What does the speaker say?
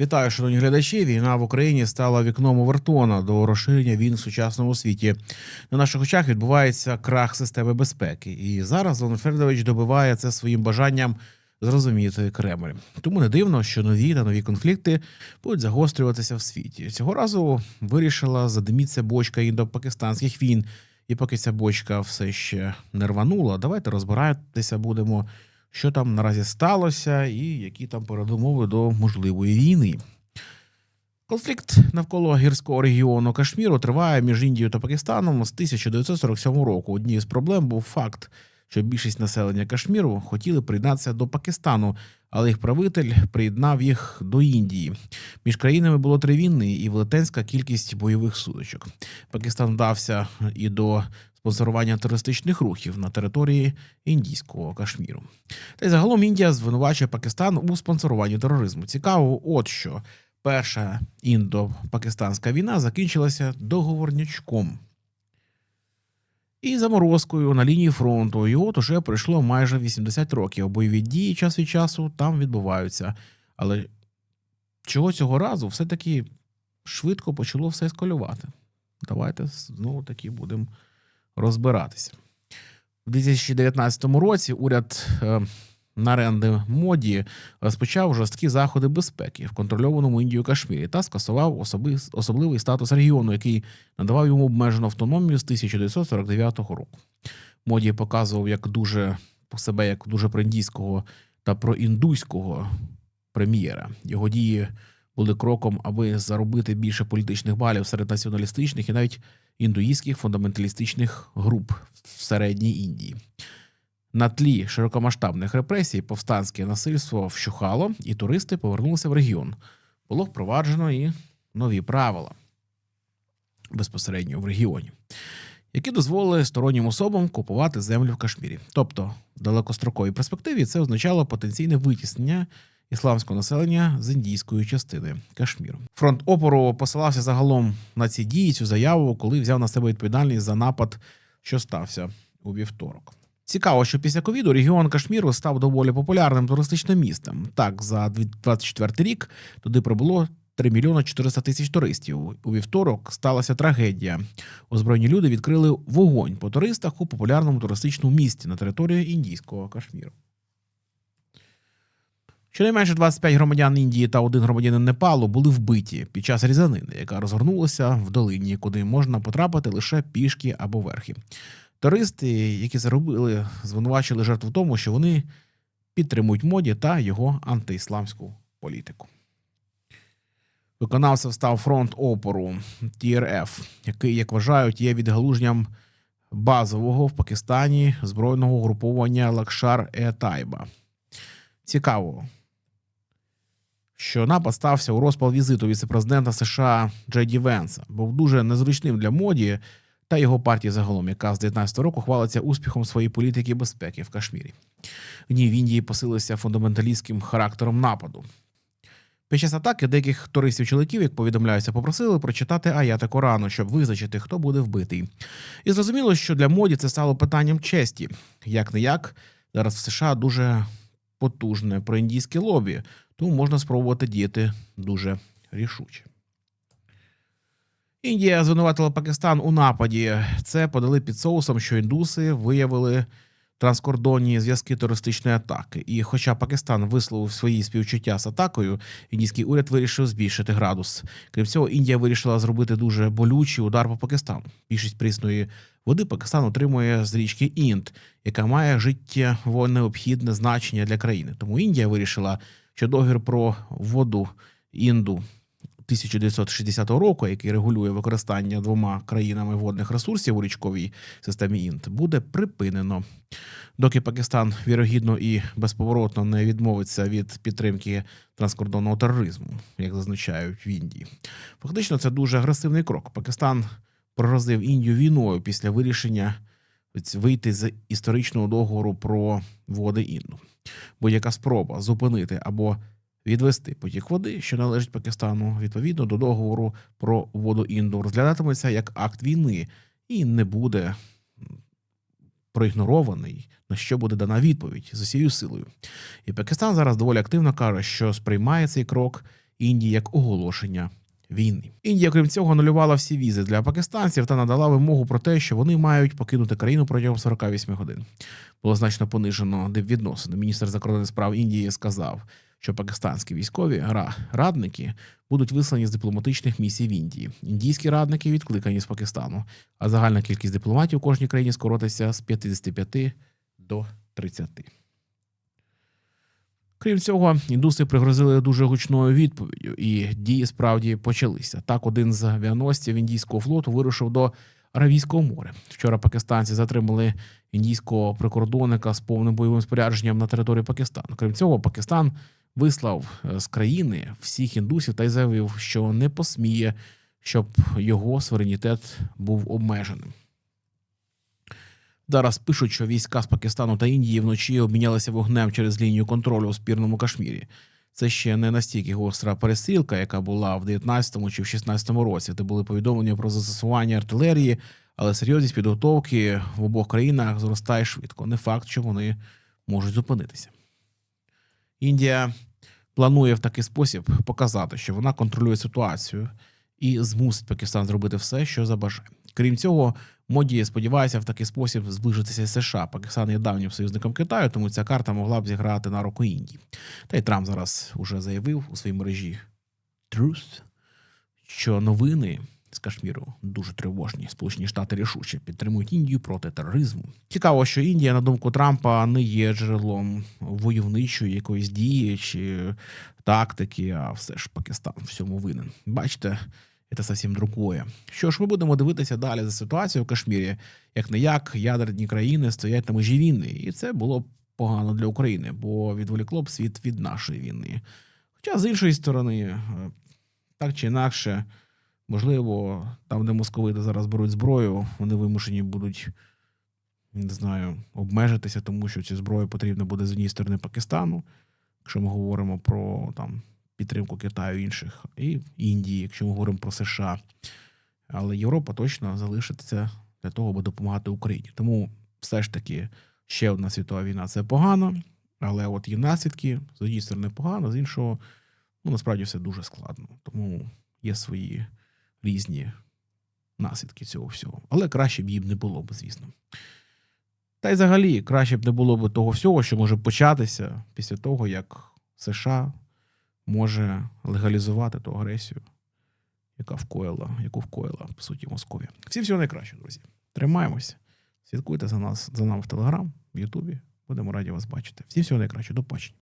Вітаю, шановні глядачі. Війна в Україні стала вікном Овертона до розширення війн в сучасному світі. На наших очах відбувається крах системи безпеки, і зараз Леонід Федорович добиває це своїм бажанням зрозуміти Кремль. Тому не дивно, що нові та нові конфлікти будуть загострюватися в світі. Цього разу вирішила задиміться бочка індо-пакистанських війн. І поки ця бочка все ще не рванула, давайте розбиратися будемо що там наразі сталося, і які там передумови до можливої війни. Конфлікт навколо гірського регіону Кашміру триває між Індією та Пакистаном з 1947 року. Однією з проблем був факт, що більшість населення Кашміру хотіли приєднатися до Пакистану, але їх правитель приєднав їх до Індії. Між країнами було три війни і велетенська кількість бойових судочок. Пакистан вдався і до спонсорування терористичних рухів на території індійського Кашміру. Та й загалом Індія звинувачує Пакистан у спонсоруванні тероризму. Цікаво, от що перша індо-пакистанська війна закінчилася договорнячком. І заморозкою на лінії фронту. І от уже пройшло майже 80 років. Бойові дії час від часу там відбуваються. Але чого цього разу все-таки швидко почало все ескалювати. Давайте знову таки будемо розбиратися. У 2019 році уряд Наренди Моді розпочав жорсткі заходи безпеки в контрольованому Індію Кашмірі та скасував особливий статус регіону, який надавав йому обмежену автономію з 1949 року. Моді показував як дуже себе як дуже проіндійського та проіндуського прем'єра. Його дії були кроком, аби заробити більше політичних балів серед націоналістичних і навіть індуїстських фундаменталістичних груп в середній Індії. На тлі широкомасштабних репресій повстанське насильство вщухало, і туристи повернулися в регіон. Було впроваджено і нові правила безпосередньо в регіоні, які дозволили стороннім особам купувати землю в Кашмірі. Тобто, в далекостроковій перспективі це означало потенційне витіснення ісламського населення з індійської частини Кашміру. Фронт опору посилався загалом на ці дії цю заяву, коли взяв на себе відповідальність за напад, що стався у вівторок. Цікаво, що після ковіду регіон Кашміру став доволі популярним туристичним містом. Так, за 2024 рік туди прибуло 3 мільйони 400 тисяч туристів. У вівторок сталася трагедія. Озброєні люди відкрили вогонь по туристах у популярному туристичному місті на території індійського Кашміру. Щонайменше 25 громадян Індії та один громадянин Непалу були вбиті під час різанини, яка розгорнулася в долині, куди можна потрапити лише пішки або верхи. Туристи, які заробили, звинувачили жертву в тому, що вони підтримують моді та його антиісламську політику. Виконавцем став фронт опору ТРФ, який, як вважають, є відгалуженням базового в Пакистані збройного угруповання Лакшар е Тайба. Цікаво, що напад стався у розпал візиту віцепрезидента США Джейді Венса, був дуже незручним для моді та його партії загалом, яка з 19 року хвалиться успіхом своєї політики безпеки в Кашмірі. Гнів в Індії посилився фундаменталістським характером нападу. Під час атаки деяких туристів чоловіків, як повідомляється, попросили прочитати аяти Корану, щоб визначити, хто буде вбитий. І зрозуміло, що для моді це стало питанням честі. Як не як, зараз в США дуже потужне проіндійське лобі, тому можна спробувати діяти дуже рішуче. Індія звинуватила Пакистан у нападі. Це подали під соусом, що індуси виявили транскордонні зв'язки терористичної атаки. І, хоча Пакистан висловив свої співчуття з атакою, індійський уряд вирішив збільшити градус. Крім цього, Індія вирішила зробити дуже болючий удар по Пакистану. Більшість прісної води Пакистан отримує з річки Інд, яка має життєво необхідне значення для країни. Тому Індія вирішила, що договір про воду інду 1960 року, який регулює використання двома країнами водних ресурсів у річковій системі Інд, буде припинено. Доки Пакистан вірогідно і безповоротно не відмовиться від підтримки транскордонного тероризму, як зазначають в Індії. Фактично, це дуже агресивний крок. Пакистан пророзив Індію війною після вирішення вийти з історичного договору про води Інду. Будь-яка спроба зупинити або відвести потік води, що належить Пакистану, відповідно до договору про воду Інду, розглядатиметься як акт війни і не буде проігнорований, на що буде дана відповідь з усією силою. І Пакистан зараз доволі активно каже, що сприймає цей крок Індії як оголошення війни. Індія, крім цього, анулювала всі візи для пакистанців та надала вимогу про те, що вони мають покинути країну протягом 48 годин. Було значно понижено дипвідносини. Міністр закордонних справ Індії сказав, що пакистанські військові радники будуть вислані з дипломатичних місій в Індії. Індійські радники відкликані з Пакистану, а загальна кількість дипломатів у кожній країні скоротиться з 55 до 30. Крім цього, індуси пригрозили дуже гучною відповіддю, і дії справді почалися. Так, один з авіаносців індійського флоту вирушив до Аравійського моря. Вчора пакистанці затримали індійського прикордонника з повним бойовим спорядженням на території Пакистану. Крім цього, Пакистан вислав е, з країни всіх індусів та й заявив, що не посміє, щоб його суверенітет був обмеженим. Зараз пишуть, що війська з Пакистану та Індії вночі обмінялися вогнем через лінію контролю у спірному Кашмірі. Це ще не настільки гостра перестрілка, яка була в 19-му чи в 16-му році, де були повідомлення про застосування артилерії, але серйозність підготовки в обох країнах зростає швидко. Не факт, що вони можуть зупинитися. Індія планує в такий спосіб показати, що вона контролює ситуацію і змусить Пакистан зробити все, що забажає. Крім цього, Моді сподівається в такий спосіб зближитися з США. Пакистан є давнім союзником Китаю, тому ця карта могла б зіграти на руку Індії. Та й Трамп зараз уже заявив у своїй мережі Truth, що новини з Кашміру дуже тривожні. Сполучені Штати рішуче підтримують Індію проти тероризму. Цікаво, що Індія, на думку Трампа, не є джерелом войовничої якоїсь дії чи тактики, а все ж Пакистан в цьому винен. Бачите, це зовсім другое. Що ж, ми будемо дивитися далі за ситуацією в Кашмірі. Як не як ядерні країни стоять на межі війни, і це було б погано для України, бо відволікло б світ від нашої війни. Хоча з іншої сторони, е, так чи інакше, можливо, там, де московити зараз беруть зброю, вони вимушені будуть. Не знаю, обмежитися, тому що цю зброю потрібно буде з однієї сторони Пакистану, якщо ми говоримо про там підтримку Китаю і інших, і Індії, якщо ми говоримо про США. Але Європа точно залишиться для того, аби допомагати Україні. Тому все ж таки ще одна світова війна це погано, але от є наслідки з однієї сторони погано, з іншого, ну насправді все дуже складно. Тому є свої різні наслідки цього всього. Але краще б їм не було б, звісно. Та й взагалі краще б не було б того всього, що може початися після того, як США може легалізувати ту агресію, яка вкоїла, яку вкоїла, по суті, Московія. Всім всього найкращого, друзі. Тримаємося. Слідкуйте за нас за нами в Телеграм, в Ютубі. Будемо раді вас бачити. Всім всього найкращого. До побачення.